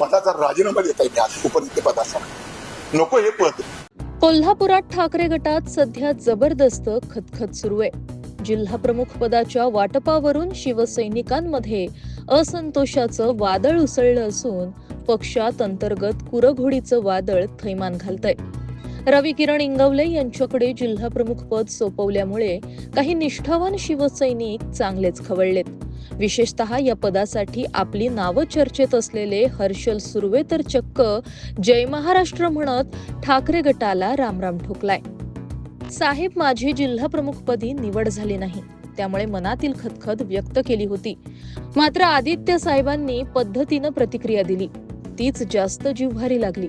पदाचा राजीनामा देता येईल आज उपनेते पदाचा. नको हे पद. कोल्हापुरात ठाकरे गटात सध्या जबरदस्त खतखत सुरू आहे. जिल्हा प्रमुख पदाच्या वाटपावरून शिवसैनिकांमध्ये असंतोषाचं वादळ उसळलं असून पक्षात अंतर्गत कुरघोडीचं वादळ थैमान घालतंय. रवी किरण इंगवले यांच्याकडे जिल्हाप्रमुख पद सोपवल्यामुळे काही निष्ठावान शिवसैनिक चांगलेच खवळलेत. विशेषतः या पदासाठी आपली नावं चर्चेत असलेले हर्षल सुर्वे तर चक्क जय महाराष्ट्र म्हणत ठाकरे गटाला रामराम ठोकलाय. साहेब माझी जिल्हा प्रमुखपदी निवड झाली नाही त्यामुळे मनातील खतखत व्यक्त केली होती. मात्र आदित्य साहेबांनी पद्धतीनं प्रतिक्रिया दिली. तीच जास्त जिव्हारी लागली.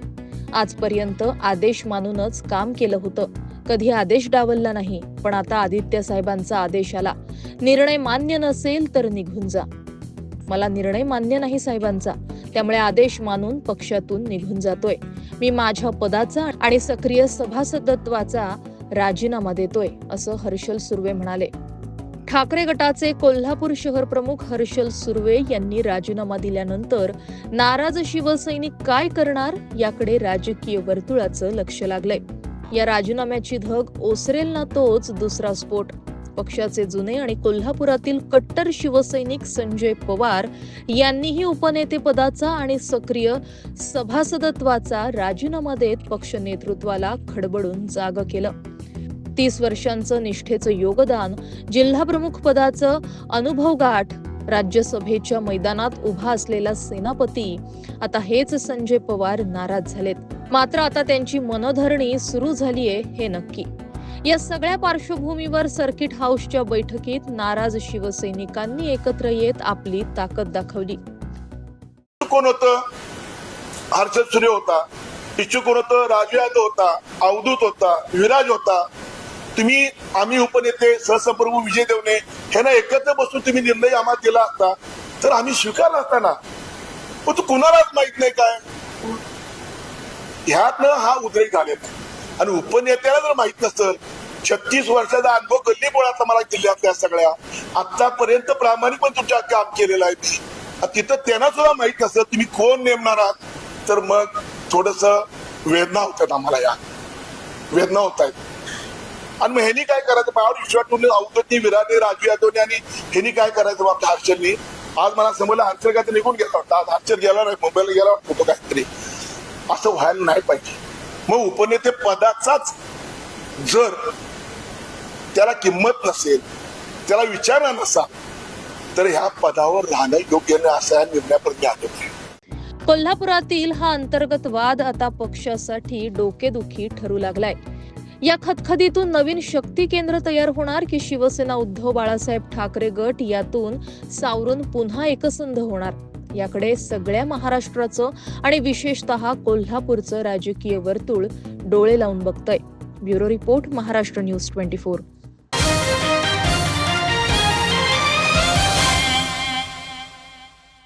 आजपर्यंत आदेश मानूनच काम केलं होतं. कधी आदेश डावलला नाही पण आता आदित्य साहेबांचा आदेश आला. निर्णय मान्य नसेल तर निघून जा. मला निर्णय मान्य नाही साहेबांचा त्यामुळे आदेश मानून पक्षातून निघून जातोय. मी माझ्या पदाचा आणि सक्रिय सभासदत्वाचा राजीनामा देतोय असं हर्षल सुर्वे म्हणाले. ठाकरे गटाचे कोल्हापूर शहर प्रमुख हर्षल सुर्वे यांनी राजीनामा दिल्यानंतर नाराज शिवसैनिक काय करणार याकडे राजकीय वर्तुळाचं लक्ष लागलंय. या राजीनाम्याची धग ओसरेल ना तोच दुसरा स्फोट. पक्षाचे जुने आणि कोल्हापुरातील कट्टर शिवसैनिक संजय पवार यांनीही उपनेतेपदाचा आणि सक्रिय सभासदत्वाचा राजीनामा देत पक्ष नेतृत्वाला खडबडून जाग केलं. तीस वर्षांचं निष्ठेचं योगदान जिल्हा प्रमुख पदाचं अनुभव गाठ राज्यसभेच्या मैदानात उभा असलेला सेनापती. आता हेच संजय पवार नाराज झालेत. मात्र आता त्यांची मनधरणी सुरू झालीये हे नक्की. या सगळ्या पार्श्वभूमीवर सर्किट हाऊसच्या बैठकीत नाराज शिवसैनिकांनी एकत्र येत आपली ताकद दाखवली. कोण होत? हर्षद सूर्य होता. इच्छुक कोण राजू यादव होता. अवधूत होता. विराज होता. तुम्ही आम्ही उपनेते सहसंप्रभू विजय देवणे ह्यांना एकत्र बसून तुम्ही निर्णय आम्हाला दिला असता तर आम्ही स्वीकारला असता ना? तू कुणालाच माहीत नाही काय? ह्यातनं हा उद्रेक झालेला आणि उपनेत्याला जर माहीत नसतं छत्तीस वर्षाचा अनुभव गल्ली बोळातला मला जिल्ह्यातल्या सगळ्या. आतापर्यंत प्रामाणिकपणे तुमच्या काम केलेलं आहे मी. तिथं त्यांना सुद्धा माहीत नसतं तुम्ही कोण नेमणार आहात? तर मग थोडस वेदना होतात आम्हाला या. वेदना होत आहेत. आणि मग ह्यांनी काय करायचं? माझ्यावर विश्वास ठेवून अवधतनी विराने राजू यादवने आणि ह्यांनी काय करायचं बाबा? आपल्या हर्षलनी आज मला समजलं हर्षल काय निघून गेला होता आज हर्षल गेला नाही मुंबईला गेला होतो काहीतरी. असं व्हायला नाही पाहिजे. मग उपनेते पदाचाच जर त्याला किंमत नसेल त्याला विचार नसा तर ह्या पदावर राहणं योग्य नाही असा या निर्णयापर्यंत आलो कोल्हापुरातील हा अंतर्गत वाद आता पक्षासाठी डोकेदुखी ठरू लागलाय. या खतखतीतून नवीन शक्ती केंद्र तयार होणार की शिवसेना उद्धव बाळासाहेब ठाकरे गट यातून सावरून पुन्हा एकसंध होणार. याकडे सगळ्या महाराष्ट्राचं आणि विशेषतः कोल्हापूरचं राजकीय वर्तुळ डोळे लावून बघतंय. Bureau report Maharashtra news twenty four.